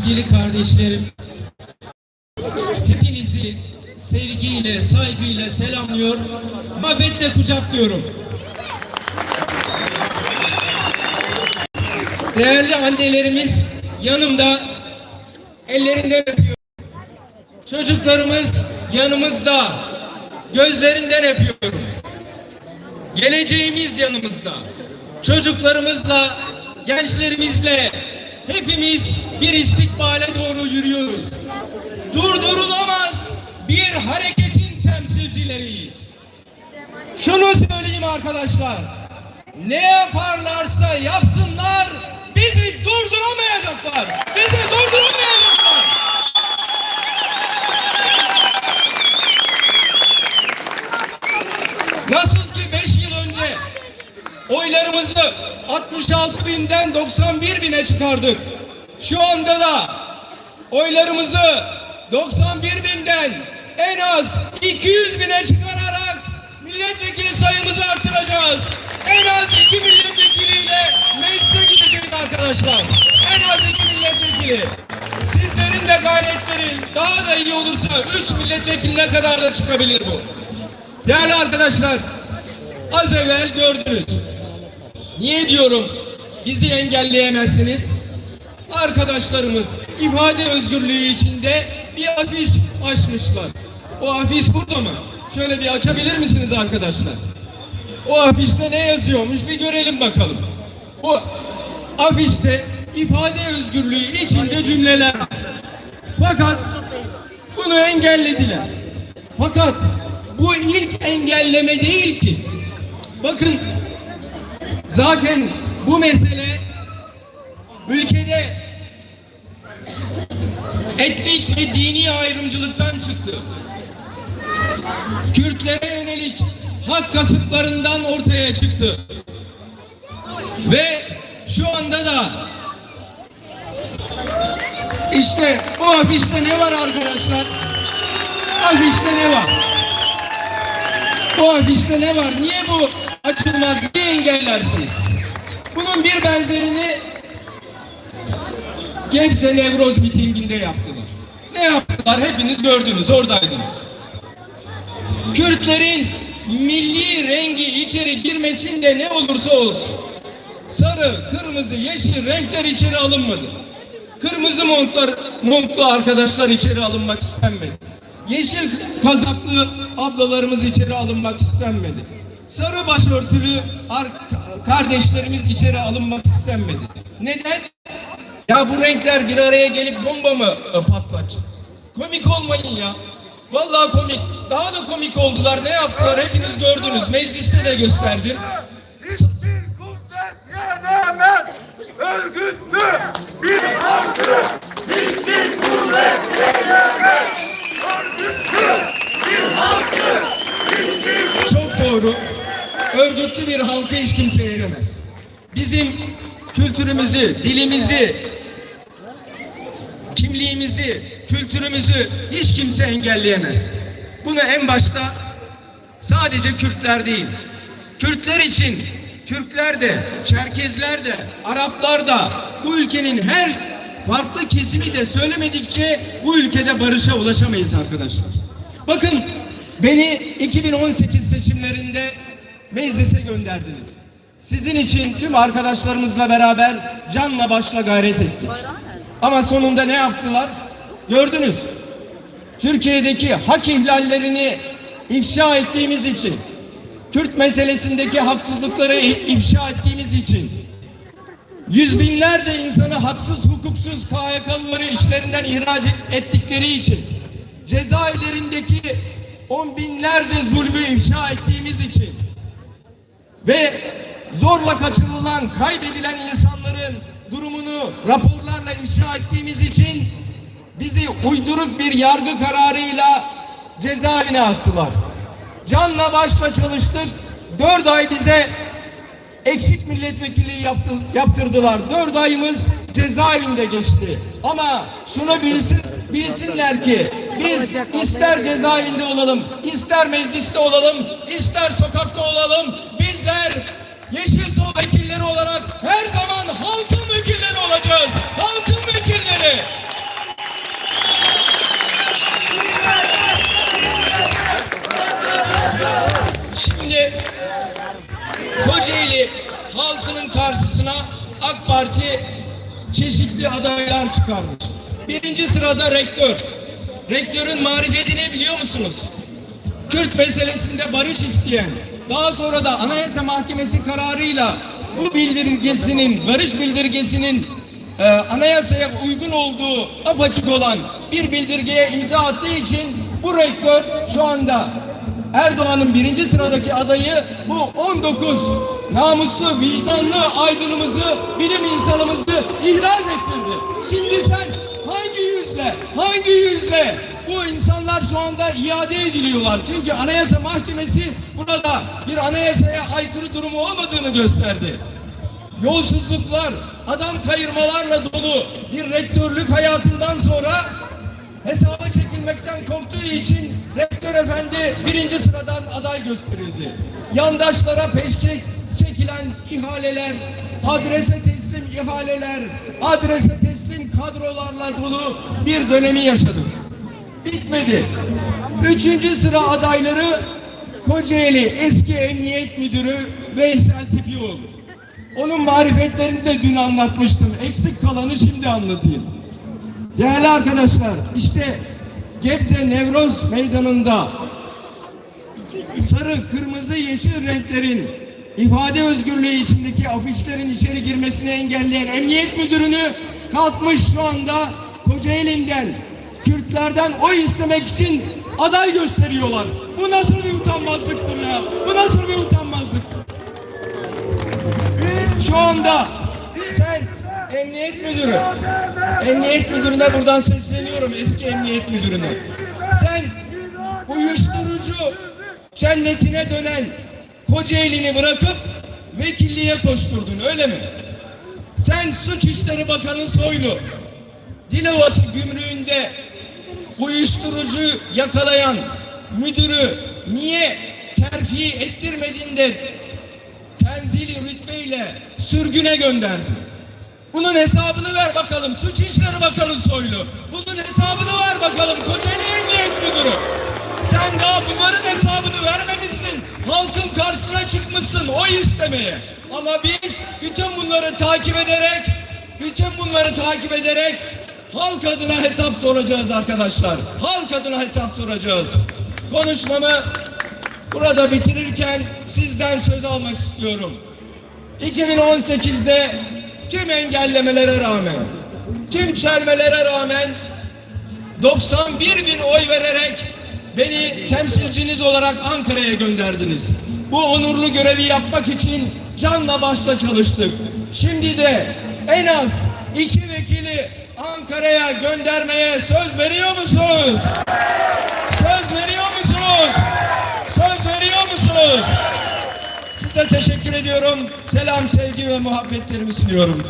sevgili kardeşlerim, hepinizi sevgiyle, saygıyla selamlıyor, muhabbetle kucaklıyorum. Değerli annelerimiz yanımda, ellerinden öpüyorum. Çocuklarımız yanımızda, gözlerinden öpüyorum. Geleceğimiz yanımızda. Çocuklarımızla, gençlerimizle hepimiz bir istikbale doğru yürüyoruz. Durdurulamaz bir hareketin temsilcileriyiz. Şunu söyleyeyim arkadaşlar. Ne yaparlarsa yapsınlar bizi durduramayacaklar. Bizi durduramayacaklar. 66 binden 91 bine çıkardık. Şu anda da oylarımızı 91 binden en az 200 bine çıkararak milletvekili sayımızı artıracağız. En az iki milletvekiliyle meclise gideceğiz arkadaşlar. En az iki milletvekili. Sizlerin de gayretleri daha da iyi olursa 3 milletvekiline kadar da çıkabilir bu. Değerli arkadaşlar, az evvel gördünüz. Niye diyorum bizi engelleyemezsiniz? Arkadaşlarımız ifade özgürlüğü içinde bir afiş açmışlar. O afiş burada mı? Şöyle bir açabilir misiniz arkadaşlar? O afişte ne yazıyormuş bir görelim bakalım. O afişte ifade özgürlüğü içinde cümleler. Fakat bunu engellediler. Fakat bu ilk engelleme değil ki. Bakın zaten bu mesele ülkede etnik ve dini ayrımcılıktan çıktı. Kürtlere yönelik hak kasıtlarından ortaya çıktı. Ve şu anda da işte bu afişte ne var arkadaşlar? Afişte ne var? Bu afişte ne var? Niye bu açılmaz? Niye engellersiniz? Bunun bir benzerini Gebze Nevroz mitinginde yaptılar. Ne yaptılar? Hepiniz gördünüz, oradaydınız. Kürtlerin milli rengi içeri girmesinde ne olursa olsun. Sarı, kırmızı, yeşil renkler içeri alınmadı. Kırmızı montlar, montlu arkadaşlar içeri alınmak istenmedi. Yeşil kazaklı ablalarımız içeri alınmak istenmedi. Sarı başörtülü ar- kardeşlerimiz içeri alınmak istenmedi. Neden? Ya bu renkler bir araya gelip bomba mı e, patlatacak? Komik olmayın ya. Vallahi komik. Daha da komik oldular. Ne yaptılar? Hepiniz gördünüz. Mecliste de gösterdim. Yenemez. Örgütlü bir halkı hiçbir kuvvet yenemez. Örgütlü bir halkı Çok doğru. Örgütlü bir halkı hiç kimse yenemez. Bizim kültürümüzü, dilimizi, kimliğimizi, kültürümüzü hiç kimse engelleyemez. Bunu en başta sadece Kürtler değil, Kürtler için Türkler de, Çerkezler de, Araplar da bu ülkenin her farklı kesimi de söylemedikçe bu ülkede barışa ulaşamayız arkadaşlar. Bakın beni 2018 seçimlerinde meclise gönderdiniz. Sizin için tüm arkadaşlarımızla beraber canla başla gayret ettik. Ama sonunda ne yaptılar? Gördünüz. Türkiye'deki hak ihlallerini ifşa ettiğimiz için, Kürt meselesindeki haksızlıkları ifşa ettiğimiz için, yüz binlerce insanı haksız hukuksuz KHK'lıları işlerinden ihraç ettikleri için, cezaevlerindeki on binlerce zulmü ifşa ettiğimiz için ve zorla kaçırılan, kaybedilen insanların durumunu raporlarla ifşa ettiğimiz için bizi uyduruk bir yargı kararıyla cezaevine attılar. Canla başla çalıştık. Dört ay bize eksik milletvekilliği yaptı, yaptırdılar. Dört ayımız cezaevinde geçti. Ama şunu bilsin, bilsinler ki biz ister cezaevinde olalım, ister mecliste olalım, ister sokakta olalım gençler Yeşil Sol vekilleri olarak her zaman halkın vekilleri olacağız. Halkın vekilleri. Şimdi Kocaeli halkının karşısına AK Parti çeşitli adaylar çıkarmış. Birinci sırada rektör. Rektörün marifeti ne biliyor musunuz? Kürt meselesinde barış isteyen, daha sonra da Anayasa Mahkemesi kararıyla bu bildirgesinin, barış bildirgesinin e, anayasaya uygun olduğu apaçık olan bir bildirgeye imza attığı için bu rektör şu anda Erdoğan'ın birinci sıradaki adayı bu 19 namuslu, vicdanlı aydınımızı, bilim insanımızı ihraç ettirdi. Şimdi sen hangi yüzle, hangi yüzle bu insanlar şu anda iade ediliyorlar. Çünkü Anayasa Mahkemesi burada bir anayasaya aykırı durumu olmadığını gösterdi. Yolsuzluklar, adam kayırmalarla dolu bir rektörlük hayatından sonra hesaba çekilmekten korktuğu için rektör efendi birinci sıradan aday gösterildi. Yandaşlara peşçek çekilen ihaleler, adrese teslim ihaleler, adrese teslim kadrolarla dolu bir dönemi yaşadık. Bitmedi. Üçüncü sıra adayları Kocaeli eski emniyet müdürü Veysel Tipioğlu. Onun marifetlerini de dün anlatmıştım. Eksik kalanı şimdi anlatayım. Değerli arkadaşlar, işte Gebze Nevroz Meydanı'nda sarı, kırmızı, yeşil renklerin ifade özgürlüğü içindeki afişlerin içeri girmesini engelleyen emniyet müdürünü kalkmış şu anda Kocaeli'nden Kürtlerden oy istemek için aday gösteriyorlar. Bu nasıl bir utanmazlıktır ya? Bu nasıl bir utanmazlık? Şu anda sen emniyet müdürü, emniyet müdürüne buradan sesleniyorum eski emniyet müdürüne. Sen uyuşturucu cennetine dönen Kocaeli'ni bırakıp vekilliğe koşturdun öyle mi? Sen Suç İşleri Bakanı Soylu, Dilovası gümrüğünde uyuşturucu yakalayan müdürü niye terfi ettirmedin de tenzili rütbeyle sürgüne gönderdi. Bunun hesabını ver bakalım. Suç İşleri Bakanı Soylu. Bunun hesabını ver bakalım. Kocaeli Emniyet Müdürü. Sen daha bunların hesabını vermemişsin. Halkın karşısına çıkmışsın oy istemeye. Ama biz bütün bunları takip ederek, bütün bunları takip ederek halk adına hesap soracağız arkadaşlar. Halk adına hesap soracağız. Konuşmamı burada bitirirken sizden söz almak istiyorum. 2018'de tüm engellemelere rağmen, tüm çelmelere rağmen 91 bin oy vererek beni temsilciniz olarak Ankara'ya gönderdiniz. Bu onurlu görevi yapmak için canla başla çalıştık. Şimdi de en az iki vekili Ankara'ya göndermeye söz veriyor musunuz? Söz veriyor musunuz? Söz veriyor musunuz? Size teşekkür ediyorum. Selam, sevgi ve muhabbetlerimi sunuyorum.